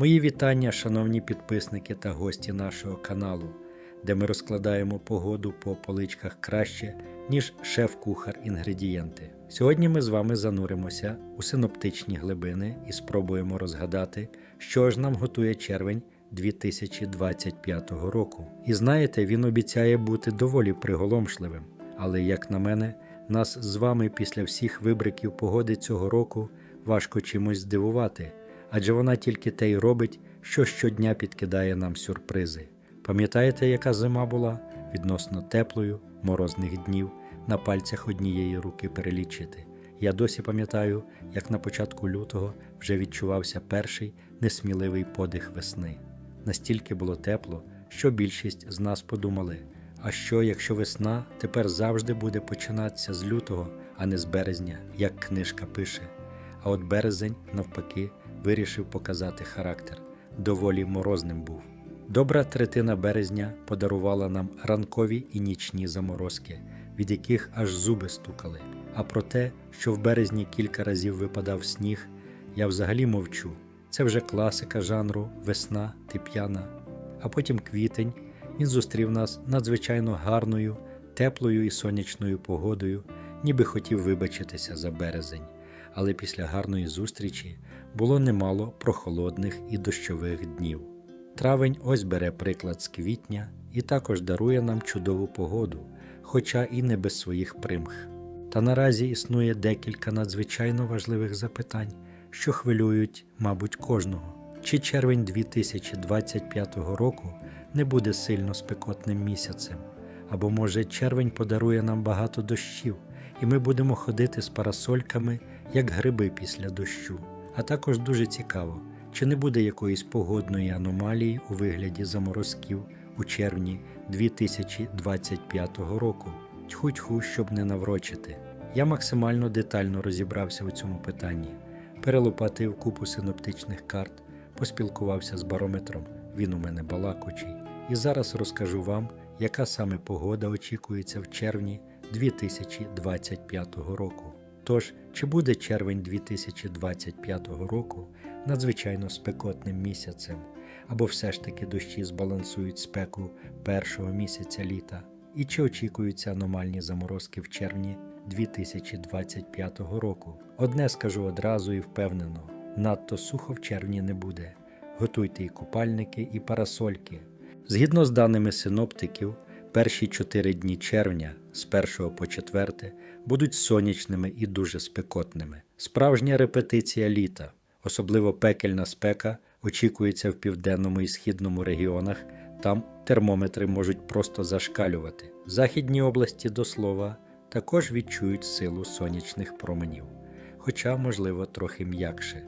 Мої вітання, шановні підписники та гості нашого каналу, де ми розкладаємо погоду по поличках краще, ніж шеф-кухар інгредієнти. Сьогодні ми з вами зануримося у синоптичні глибини і спробуємо розгадати, що ж нам готує червень 2025 року. І знаєте, він обіцяє бути доволі приголомшливим. Але, як на мене, нас з вами після всіх вибриків погоди цього року важко чимось здивувати, адже вона тільки те й робить, що щодня підкидає нам сюрпризи. Пам'ятаєте, яка зима була відносно теплою, морозних днів на пальцях однієї руки перелічити. Я досі пам'ятаю, як на початку лютого вже відчувався перший несміливий подих весни. Настільки було тепло, що більшість з нас подумали: а що, якщо весна тепер завжди буде починатися з лютого, а не з березня, як книжка пише. А от березень, навпаки, вирішив показати характер. Доволі морозним був. Добра третина березня подарувала нам ранкові і нічні заморозки, від яких аж зуби стукали. А про те, що в березні кілька разів випадав сніг, я взагалі мовчу. Це вже класика жанру весна, ти п'яна. А потім квітень він зустрів нас надзвичайно гарною, теплою і сонячною погодою, ніби хотів вибачитися за березень. Але після гарної зустрічі було немало прохолодних і дощових днів. Травень ось бере приклад з квітня і також дарує нам чудову погоду, хоча і не без своїх примх. Та наразі існує декілька надзвичайно важливих запитань, що хвилюють, мабуть, кожного. Чи червень 2025 року не буде сильно спекотним місяцем? Або може червень подарує нам багато дощів, і ми будемо ходити з парасольками, як гриби після дощу. А також дуже цікаво, чи не буде якоїсь погодної аномалії у вигляді заморозків у червні 2025 року. Тьху-тьху, щоб не наврочити. Я максимально детально розібрався у цьому питанні, перелопатив купу синоптичних карт, поспілкувався з барометром, він у мене балакучий, і зараз розкажу вам, яка саме погода очікується в червні 2025 року. Тож, чи буде червень 2025 року надзвичайно спекотним місяцем, або все ж таки дощі збалансують спеку першого місяця літа, і чи очікуються аномальні заморозки в червні 2025 року? Одне скажу одразу і впевнено: надто сухо в червні не буде. Готуйте і купальники, і парасольки. Згідно з даними синоптиків, перші 4 дні червня з 1 по 4 будуть сонячними і дуже спекотними. Справжня репетиція літа, особливо пекельна спека, очікується в південному і східному регіонах. Там термометри можуть просто зашкалювати. Західні області, до слова, також відчують силу сонячних променів, хоча, можливо, трохи м'якше.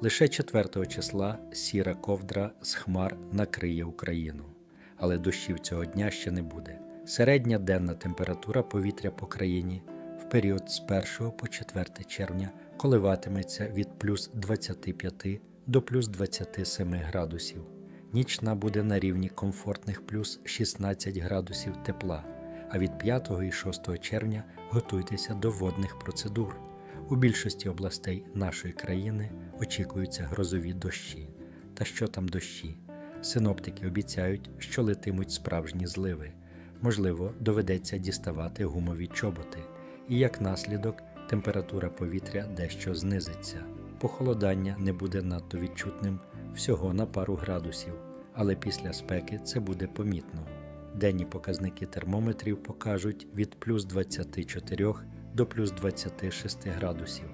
Лише 4 числа сіра ковдра з хмар накриє Україну, але дощів цього дня ще не буде. Середня денна температура повітря по країні в період з 1 по 4 червня коливатиметься від плюс 25 до плюс 27 градусів. Нічна буде на рівні комфортних плюс 16 градусів тепла, а від 5 і 6 червня готуйтеся до водних процедур. У більшості областей нашої країни очікуються грозові дощі. Та що там дощі? Синоптики обіцяють, що летимуть справжні зливи. Можливо, доведеться діставати гумові чоботи, і як наслідок температура повітря дещо знизиться. Похолодання не буде надто відчутним всього на пару градусів, але після спеки це буде помітно. Денні показники термометрів покажуть від плюс 24 до плюс 26 градусів.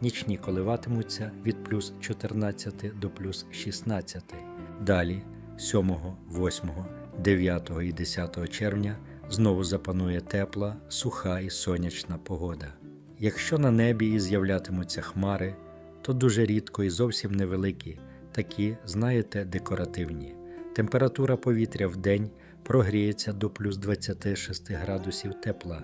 Нічні коливатимуться від плюс 14 до плюс 16. Далі, 7, 8, 9 і 10 червня, знову запанує тепла, суха і сонячна погода. Якщо на небі і з'являтимуться хмари, то дуже рідко і зовсім невеликі, такі, знаєте, декоративні. Температура повітря в день прогріється до плюс 26 градусів тепла,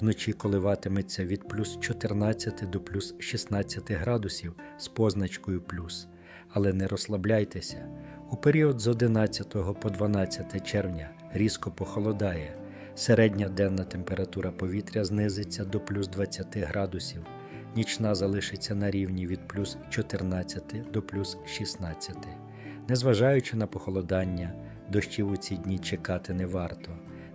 вночі коливатиметься від плюс 14 до плюс 16 градусів з позначкою плюс. Але не розслабляйтеся. У період з 11 по 12 червня різко похолодає. Середня денна температура повітря знизиться до плюс 20 градусів, нічна залишиться на рівні від плюс 14 до плюс 16. Незважаючи на похолодання, дощів у ці дні чекати не варто.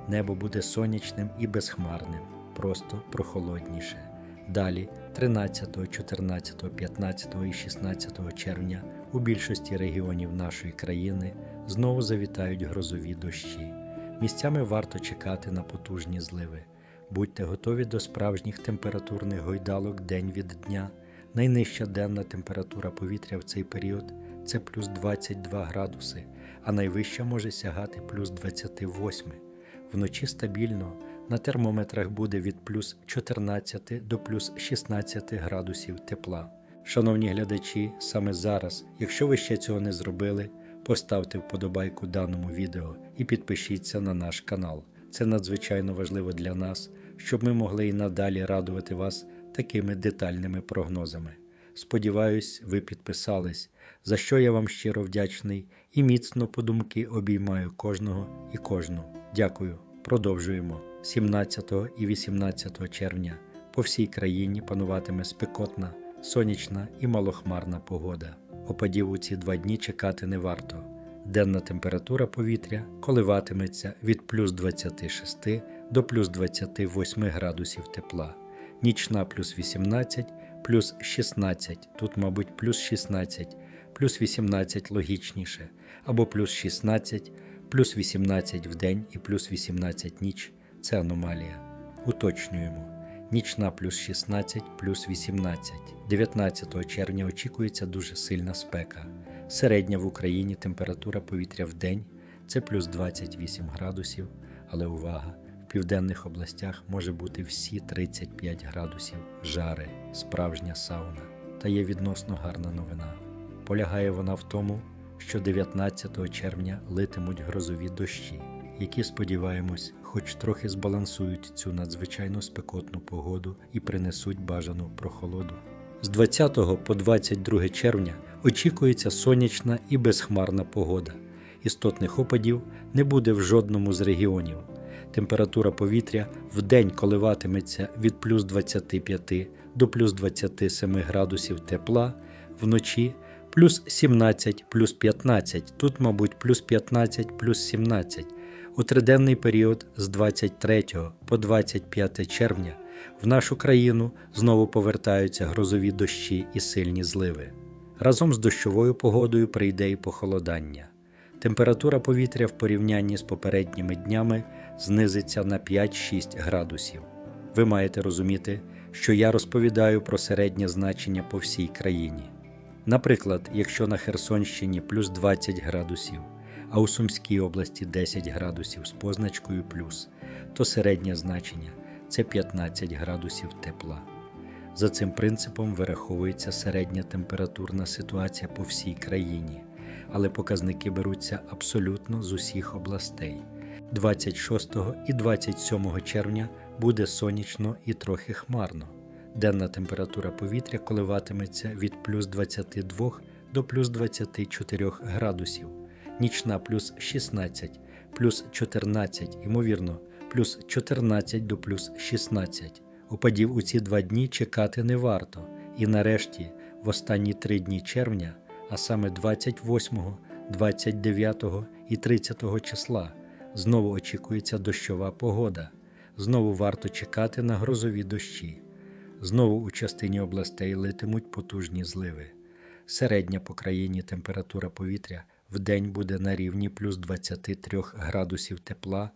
Небо буде сонячним і безхмарним, просто прохолодніше. Далі, 13, 14, 15 і 16 червня у більшості регіонів нашої країни знову завітають грозові дощі. Місцями варто чекати на потужні зливи. Будьте готові до справжніх температурних гойдалок день від дня. Найнижча денна температура повітря в цей період це плюс 22 градуси, а найвища може сягати плюс 28. Вночі стабільно на термометрах буде від плюс 14 до плюс 16 градусів тепла. Шановні глядачі, саме зараз, якщо ви ще цього не зробили, поставте вподобайку даному відео і підпишіться на наш канал. Це надзвичайно важливо для нас, щоб ми могли і надалі радувати вас такими детальними прогнозами. Сподіваюсь, ви підписались, за що я вам щиро вдячний і міцно по думки обіймаю кожного і кожну. Дякую. Продовжуємо. 17 і 18 червня по всій країні пануватиме спекотна, сонячна і малохмарна погода. Опадів у ці два дні чекати не варто. Денна температура повітря коливатиметься від плюс 26 до плюс 28 градусів тепла, нічна плюс 18, плюс 16, тут, мабуть, плюс 16, плюс 18 логічніше, або плюс 16, плюс 18 в день і плюс 18 ніч це аномалія. Уточнюємо. Нічна плюс 16 плюс 18. 19 червня очікується дуже сильна спека. Середня в Україні температура повітря в день це плюс 28 градусів, але увага! В південних областях може бути всі 35 градусів жари, справжня сауна. Та є відносно гарна новина. Полягає вона в тому, що 19 червня литимуть грозові дощі, які, сподіваємось, хоч трохи збалансують цю надзвичайно спекотну погоду і принесуть бажану прохолоду. З 20 по 22 червня очікується сонячна і безхмарна погода. Істотних опадів не буде в жодному з регіонів. Температура повітря в день коливатиметься від плюс 25 до плюс 27 градусів тепла, вночі плюс 17 плюс 15, тут, мабуть, плюс 15 плюс 17. У триденний період з 23 по 25 червня в нашу країну знову повертаються грозові дощі і сильні зливи. Разом з дощовою погодою прийде і похолодання. Температура повітря в порівнянні з попередніми днями знизиться на 5-6 градусів. Ви маєте розуміти, що я розповідаю про середнє значення по всій країні. Наприклад, якщо на Херсонщині плюс 20 градусів, а у Сумській області 10 градусів з позначкою плюс, то середнє значення це 15 градусів тепла. За цим принципом вираховується середня температурна ситуація по всій країні, але показники беруться абсолютно з усіх областей. 26 і 27 червня буде сонячно і трохи хмарно. Денна температура повітря коливатиметься від плюс 22 до плюс 24 градусів, нічна плюс 16, плюс 14, ймовірно, плюс 14 до плюс 16. Опадів у ці два дні чекати не варто. І нарешті, в останні три дні червня, а саме 28, 29 і 30 числа, знову очікується дощова погода. Знову варто чекати на грозові дощі. Знову у частині областей литимуть потужні зливи. Середня по країні температура повітря в день буде на рівні плюс 23 градусів тепла,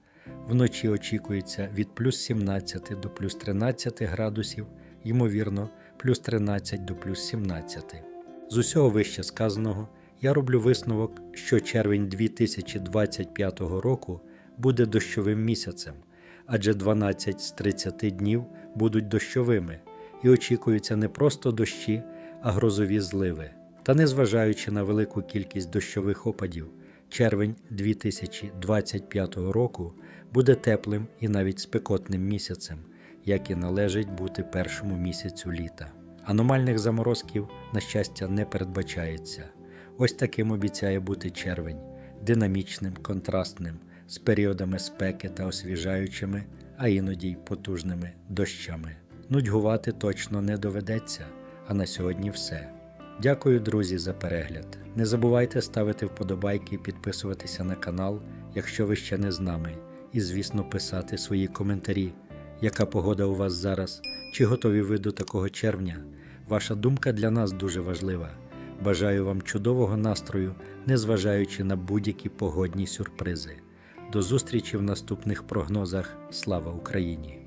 вночі очікується від плюс 17 до плюс 13 градусів, ймовірно, плюс 13 до плюс 17. З усього вище сказаного я роблю висновок, що червень 2025 року буде дощовим місяцем, адже 12 з 30 днів будуть дощовими і очікуються не просто дощі, а грозові зливи. Та незважаючи на велику кількість дощових опадів, червень 2025 року буде теплим і навіть спекотним місяцем, як і належить бути першому місяцю літа. Аномальних заморозків, на щастя, не передбачається. Ось таким обіцяє бути червень, динамічним, контрастним, з періодами спеки та освіжаючими, а іноді й потужними дощами. Нудьгувати точно не доведеться, а на сьогодні все. Дякую, друзі, за перегляд. Не забувайте ставити вподобайки, підписуватися на канал, якщо ви ще не з нами, і, звісно, писати свої коментарі. Яка погода у вас зараз? Чи готові ви до такого червня? Ваша думка для нас дуже важлива. Бажаю вам чудового настрою, незважаючи на будь-які погодні сюрпризи. До зустрічі в наступних прогнозах. Слава Україні!